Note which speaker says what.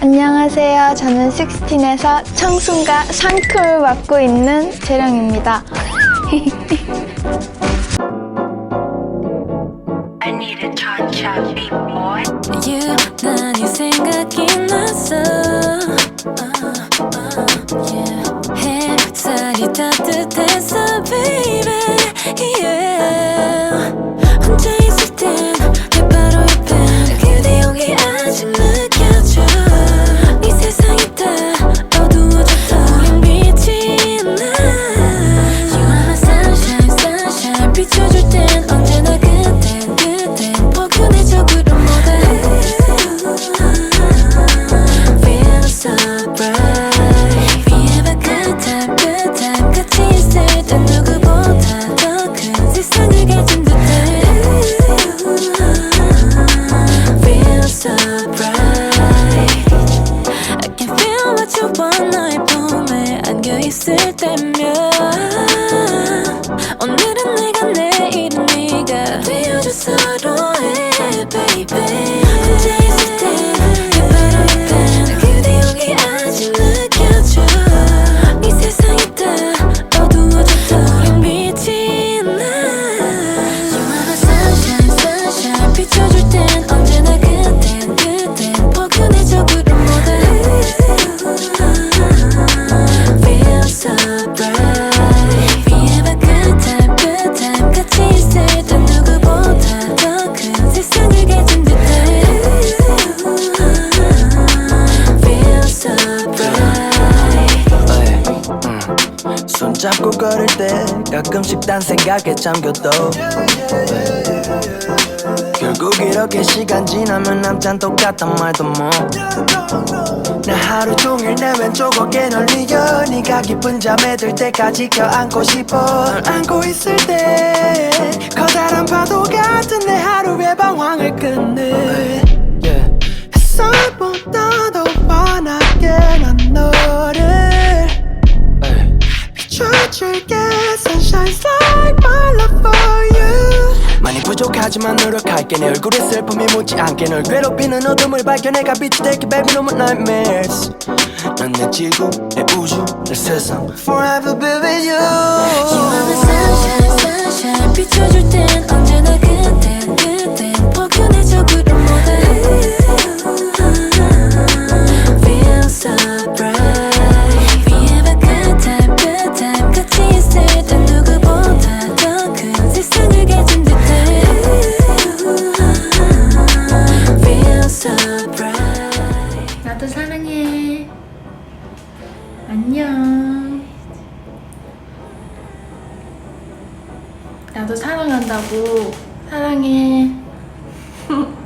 Speaker 1: 안녕하세요. 저는 식스틴에서 청순과 상큼을 맡고 있는 재령입니다.
Speaker 2: 따뜻해서 baby yeah. 품에 안겨있을 때면
Speaker 3: 잡고 걸을 때 가끔씩 딴 생각에 잠겨도. 결국 이렇게 시간 지나면 남잔 똑같단 말도 뭐나 하루 종일 내 왼쪽 어깨 널리겨 네가 기쁜 잠에 들 때까지 껴안고 싶어. 널 안고 있을 때 커다란 파도 같은 내 하루의 방황을 끊는. 햇살보다 더 많이 부족하지만 노력할게. 내 얼굴에 슬픔이 묻지 않게 널 괴롭히는 어둠을 발견해가 빛이 될게 baby no more nightmares. 넌내 지구 내 우주 내 세상 Forever be with you
Speaker 4: 안녕. 나도 사랑한다고. 사랑해.